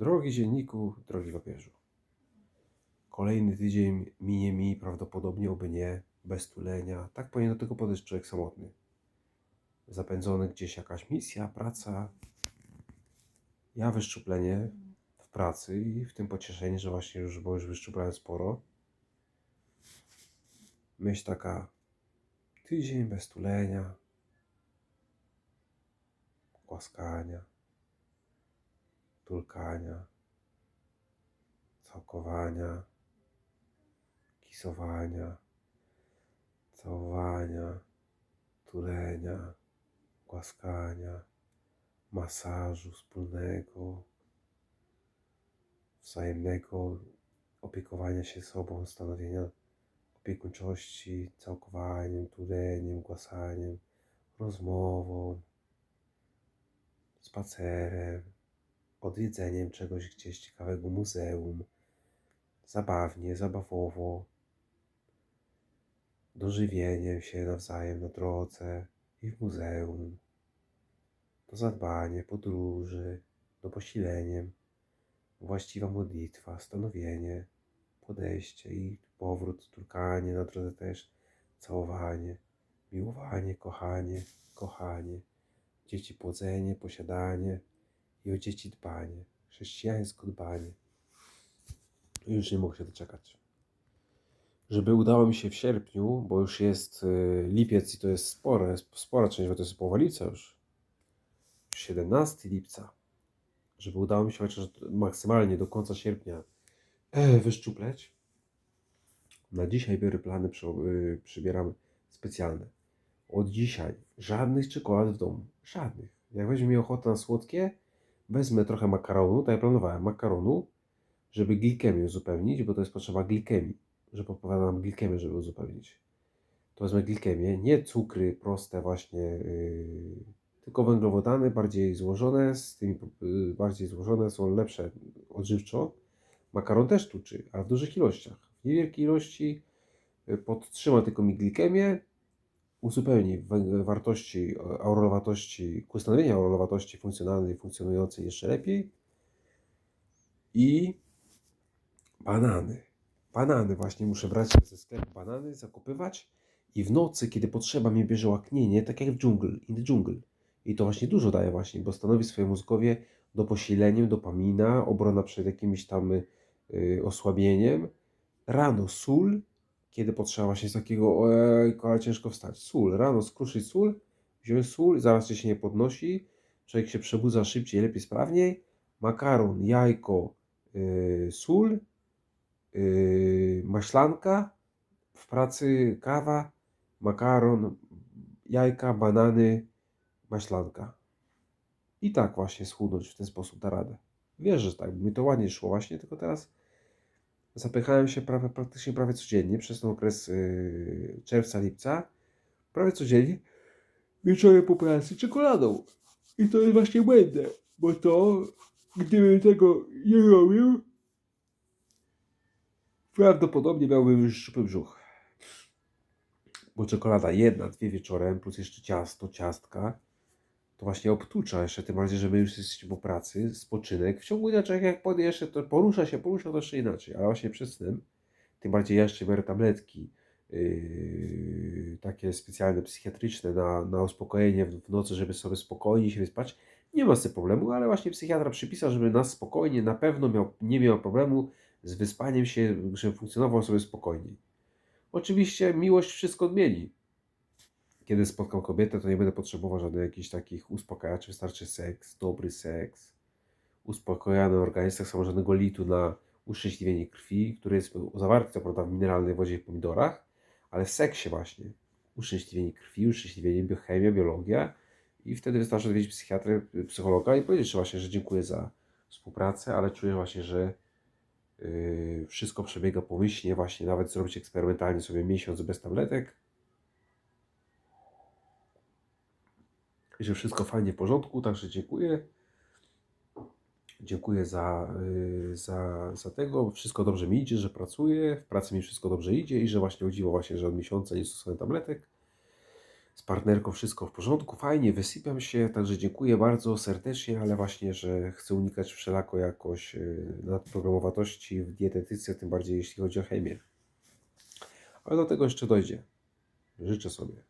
Drogi dzienniku, drogi papieżu. Kolejny tydzień minie mi prawdopodobnie, oby nie, bez tulenia. Tak powinien do tego podejść człowiek samotny. Zapędzony gdzieś jakaś misja, praca. Ja wyszczuplenie w pracy i w tym pocieszenie, że właśnie już, bo już wyszczuplałem sporo. Myśl taka, tydzień bez tulenia, głaskania, tulkania, całkowania, kisowania, całowania, tulenia, głaskania, masażu wspólnego, wzajemnego opiekowania się sobą, stanowienia opiekuńczości, całkowaniem, tuleniem, głasaniem, rozmową, spacerem, odwiedzeniem czegoś gdzieś ciekawego muzeum, zabawnie, zabawowo, dożywieniem się nawzajem na drodze i w muzeum, to zadbanie, podróży, do posileniem, właściwa modlitwa, stanowienie, podejście i powrót, turkanie na drodze też, całowanie, miłowanie, kochanie, kochanie, dzieci płodzenie, posiadanie i o dzieci dbanie, chrześcijańsko dbanie. Już nie mogę się doczekać. Żeby udało mi się w sierpniu, bo już jest y, lipiec i to jest spore, spora część, bo to jest połowa lipca już. 17 lipca. Żeby udało mi się chociaż maksymalnie do końca sierpnia e, wyszczupleć. Na dzisiaj biorę plany, y, przybieram specjalne. Od dzisiaj żadnych czekolad w domu. Żadnych. Jak weźmie mi ochota na słodkie, wezmę trochę makaronu, tak jak planowałem, makaronu, żeby glikemię uzupełnić, bo to jest potrzeba glikemii, że podpowiadam glikemię, żeby uzupełnić. To wezmę glikemię, nie cukry proste właśnie, yy, tylko węglowodany bardziej złożone, z tymi yy, bardziej złożone są lepsze odżywczo. Makaron też tuczy, ale w dużych ilościach. W niewielkiej ilości yy, podtrzyma tylko mi glikemię, uzupełni wartości, e, aurolowatości, ku stanowienia aurolowatości funkcjonalnej, funkcjonującej jeszcze lepiej. I banany. Banany właśnie muszę brać ze sklepu banany, zakupywać i w nocy, kiedy potrzeba mnie bierze łaknienie, tak jak w dżungl, in the jungle. I to właśnie dużo daje właśnie, bo stanowi swoje mózgowie do posileniem dopamina, obrona przed jakimś tam y, osłabieniem. Rano sól, kiedy potrzeba właśnie z takiego, ojej, ale ciężko wstać. Sól, rano skruszyć sól, wziąć sól, zaraz się nie podnosi, człowiek się przebudza szybciej, lepiej, sprawniej. Makaron, jajko, yy, sól, yy, maślanka, w pracy kawa, makaron, jajka, banany, maślanka. I tak właśnie schudnąć w ten sposób da radę. Wiesz, że tak, mi to ładnie szło właśnie, tylko teraz zapychałem się prawie, praktycznie prawie codziennie przez ten okres yy, czerwca, lipca. Prawie codziennie wieczorem po pracy czekoladą. I to jest właśnie błędne, bo to, gdybym tego nie robił, prawdopodobnie miałbym już szczupły brzuch. Bo czekolada jedna, dwie wieczorem, plus jeszcze ciasto, ciastka, to właśnie obtucza jeszcze, tym bardziej, że my już jesteśmy po pracy, spoczynek. W ciągu człowiek jak podje jeszcze, to porusza się, porusza to jeszcze inaczej, ale właśnie przed snem, tym bardziej ja jeszcze biorę tabletki, yy, takie specjalne, psychiatryczne na, na uspokojenie w, w nocy, żeby sobie spokojnie się wyspać. Nie ma z tym problemu, ale właśnie psychiatra przypisał, żeby nas spokojnie, na pewno miał, nie miał problemu z wyspaniem się, żeby funkcjonował sobie spokojniej. Oczywiście miłość wszystko odmieni. Kiedy spotkam kobietę, to nie będę potrzebował żadnych jakichś takich uspokajaczy, wystarczy seks, dobry seks, uspokojony organizm, tak samo żadnego litu na uszczęśliwienie krwi, który jest zawarty co prawda w mineralnej wodzie i pomidorach, ale w seksie właśnie. Uszczęśliwienie krwi, uszczęśliwienie biochemia, biologia i wtedy wystarczy odwiedzić psychiatrę, psychologa i powiedzieć że właśnie, że dziękuję za współpracę, ale czuję właśnie, że yy, wszystko przebiega pomyślnie, właśnie nawet zrobić eksperymentalnie sobie miesiąc bez tabletek, i że wszystko fajnie w porządku, także dziękuję. Dziękuję za, y, za, za tego. Wszystko dobrze mi idzie, że pracuję. W pracy mi wszystko dobrze idzie i że właśnie o dziwo właśnie, że od miesiąca nie stosuję tabletek. z partnerką wszystko w porządku, fajnie, wysypiam się, także dziękuję bardzo serdecznie, ale właśnie, że chcę unikać wszelako jakoś y, nadprogramowatości w dietetyce, tym bardziej jeśli chodzi o chemię. Ale do tego jeszcze dojdzie. Życzę sobie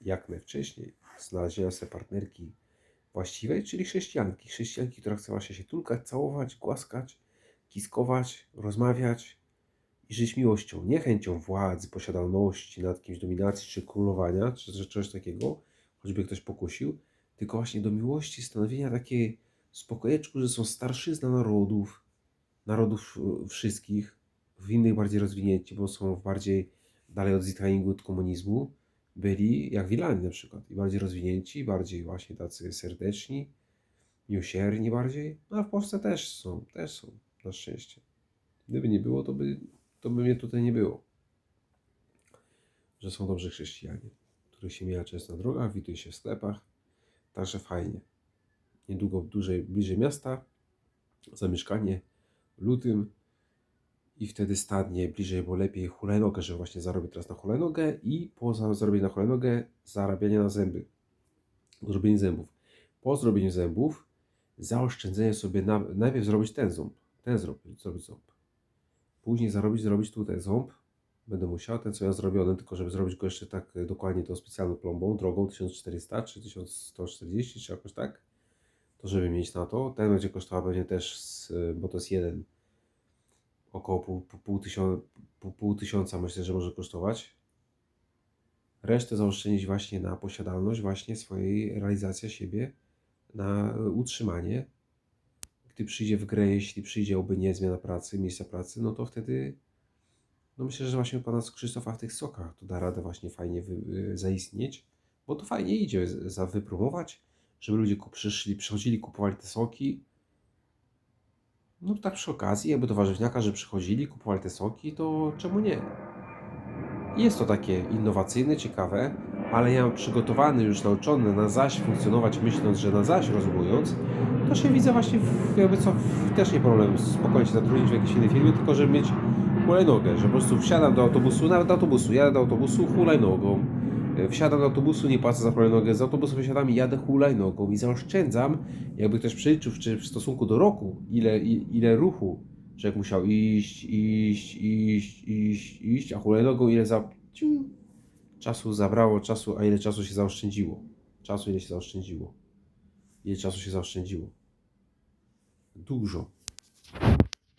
jak najwcześniej znalezienia sobie partnerki właściwej, czyli chrześcijanki. Chrześcijanki, która chce właśnie się tulkać, całować, głaskać, kiskować, rozmawiać i żyć miłością, nie chęcią władzy, posiadalności nad kimś, dominacji czy królowania, czy, czy takiego, choćby ktoś pokusił, tylko właśnie do miłości, stanowienia takiej spokojeczku, że są starszyzna narodów, narodów e, wszystkich, w innych bardziej rozwinięci, bo są bardziej dalej od Zitainingu, od komunizmu, byli jak Wilani na przykład, i bardziej rozwinięci, bardziej właśnie tacy serdeczni, miłosierni bardziej, no a w Polsce też są, też są, na szczęście. Gdyby nie było, to by, to by mnie tutaj nie było. Że są dobrzy chrześcijanie, których się mija często na drogach, widuje się w sklepach, także fajnie. Niedługo dłużej, bliżej miasta, zamieszkanie w lutym i wtedy stadnie bliżej, bo lepiej hulajnogę, że właśnie zarobię teraz na hulajnogę i po za- zarobieniu na hulajnogę zarabianie na zęby. Zrobienie zębów. Po zrobieniu zębów zaoszczędzenie sobie na, najpierw zrobić ten ząb, ten zrobić, zrobić ząb. Później zarobić, zrobić tutaj ząb. Będę musiał, ten co ja zrobiony, tylko żeby zrobić go jeszcze tak e, dokładnie tą specjalną plombą, drogą 1400 czy 1140 czy jakoś tak. To żeby mieć na to. Ten będzie kosztował pewnie też, z, bo to jest jeden około pół, pół, pół, tysiąca, pół, pół tysiąca myślę, że może kosztować. Resztę zaoszczędzić właśnie na posiadalność, właśnie swojej realizacji siebie, na utrzymanie. Gdy przyjdzie w grę, jeśli przyjdzie oby nie zmiana pracy, miejsca pracy, no to wtedy no myślę, że właśnie pana Krzysztofa w tych sokach to da radę właśnie fajnie wy, y, zaistnieć, bo to fajnie idzie za wypromować, żeby ludzie przyszli, przychodzili, kupowali te soki, no tak przy okazji, jakby do warzywniaka, że przychodzili, kupowali te soki, to czemu nie? Jest to takie innowacyjne, ciekawe, ale ja przygotowany, już nauczony na zaś funkcjonować, myśląc, że na zaś rozwojując, to się widzę właśnie, w, jakby co, w, też nie problem spokojnie się zatrudnić w jakiejś innej firmie, tylko żeby mieć hulajnogę, że po prostu wsiadam do autobusu, nawet do autobusu, jadę do autobusu hulajnogą, wsiadam do autobusu, nie płacę za hulajnogę, z autobusu wysiadam i jadę hulajnogą i zaoszczędzam, jakby ktoś przeliczył czy w stosunku do roku, ile, ile ruchu człowiek musiał iść, iść, iść, iść, iść, a hulajnogą ile za... czasu zabrało, czasu, a ile czasu się zaoszczędziło. Czasu ile się zaoszczędziło. Ile czasu się zaoszczędziło. Dużo.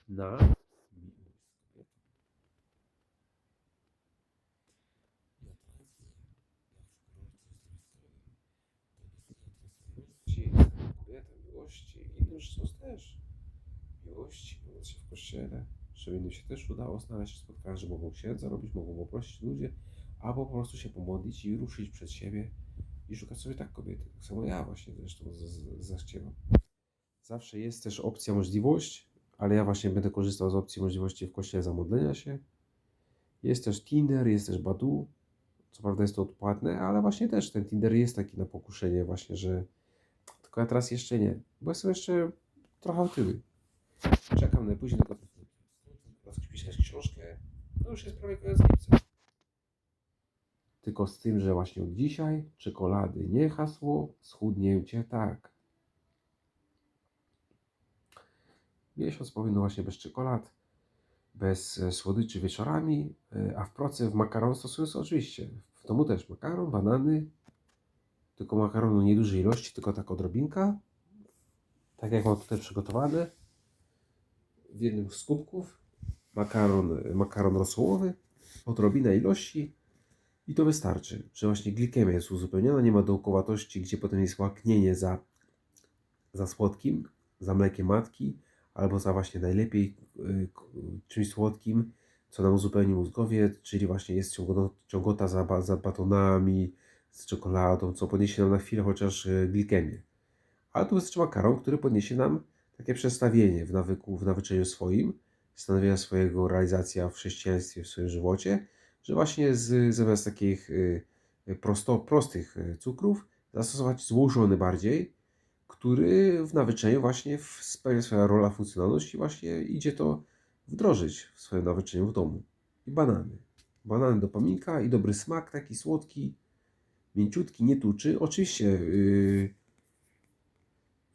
Na miłości, innym rzeczom też. Miłości, pomóc się w kościele, żeby innym się też udało znaleźć spotkania, że mogą księdza robić, mogą poprosić ludzie, albo po prostu się pomodlić i ruszyć przed siebie i szukać sobie tak kobiety. Tak samo ja właśnie zresztą zachciewam. Zawsze jest też opcja, możliwość, ale ja właśnie będę korzystał z opcji możliwości w kościele zamodlenia się. Jest też Tinder, jest też Badu. Co prawda jest to odpłatne, ale właśnie też ten Tinder jest taki na pokuszenie właśnie, że tylko ja teraz jeszcze nie, bo jestem jeszcze trochę otyły. Czekam najpóźniej tylko teraz pisać książkę. No już jest prawie koniec lipca. Tylko z tym, że właśnie od dzisiaj czekolady nie hasło, schudnięcie tak. Miesiąc powinno właśnie bez czekolad, bez e, słodyczy wieczorami, e, a w proce w makaron stosują się oczywiście. W domu też makaron, banany, tylko makaronu niedużej ilości, tylko tak odrobinka. Tak jak mam tutaj przygotowane. W jednym z kubków makaron, makaron rosołowy, odrobina ilości i to wystarczy, że właśnie glikemia jest uzupełniona, nie ma dołkowatości, gdzie potem jest łaknienie za, za słodkim, za mlekiem matki, albo za właśnie najlepiej y, czymś słodkim, co nam uzupełni mózgowie, czyli właśnie jest ciągoto- ciągota za, za batonami, z czekoladą, co podniesie nam na chwilę chociaż y, glikemię. Ale tu wystarczy makaron, który podniesie nam takie przestawienie w nawyku, w nawyczeniu swoim, stanowienia swojego realizacja w chrześcijaństwie, w swoim żywocie, że właśnie z, zamiast takich y, y, prosto, prostych cukrów zastosować złożony bardziej, który w nawyczeniu właśnie spełnia swoją rolę, funkcjonalność i właśnie idzie to wdrożyć w swoim nawyczeniu w domu. I banany. Banany do pominka i dobry smak, taki słodki, mięciutki, nie tuczy. Oczywiście yy,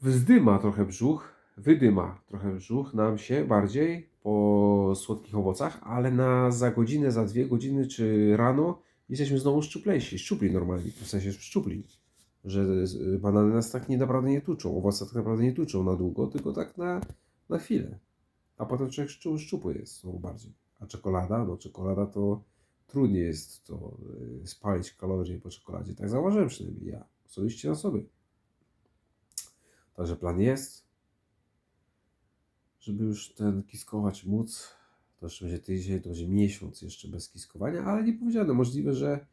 wzdyma trochę brzuch, wydyma trochę brzuch nam się bardziej po słodkich owocach, ale na za godzinę, za dwie godziny czy rano jesteśmy znowu szczuplejsi, szczupli normalnie, w sensie szczupli. Że banany nas tak naprawdę nie tuczą, owoce tak naprawdę nie tuczą na długo, tylko tak na, na chwilę. A potem człowiek szczu, szczupły jest znowu bardziej. A czekolada? No czekolada to trudniej jest to y, spalić kalorie po czekoladzie. Tak zauważyłem przynajmniej ja, osobiście na sobie. Także plan jest, żeby już ten kiskować móc. To jeszcze będzie tydzień, to będzie miesiąc jeszcze bez kiskowania, ale nie powiedziane. Możliwe, że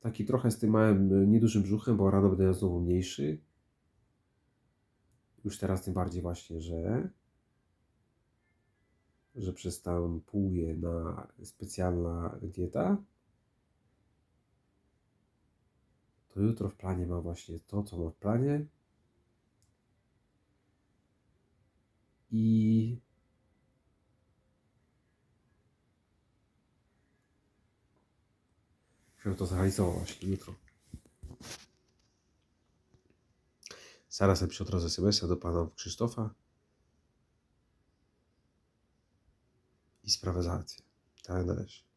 taki trochę z tym małym, y, niedużym brzuchem, bo rano będę znowu mniejszy. Już teraz tym bardziej właśnie, że że przystępuje na specjalna dieta, to jutro w planie mam właśnie to, co mam w planie. I Chciałem to zrealizować właśnie jutro. Zaraz napiszę od razu SMS-a do pana Krzysztofa i sprawę załatwię. Tak należy.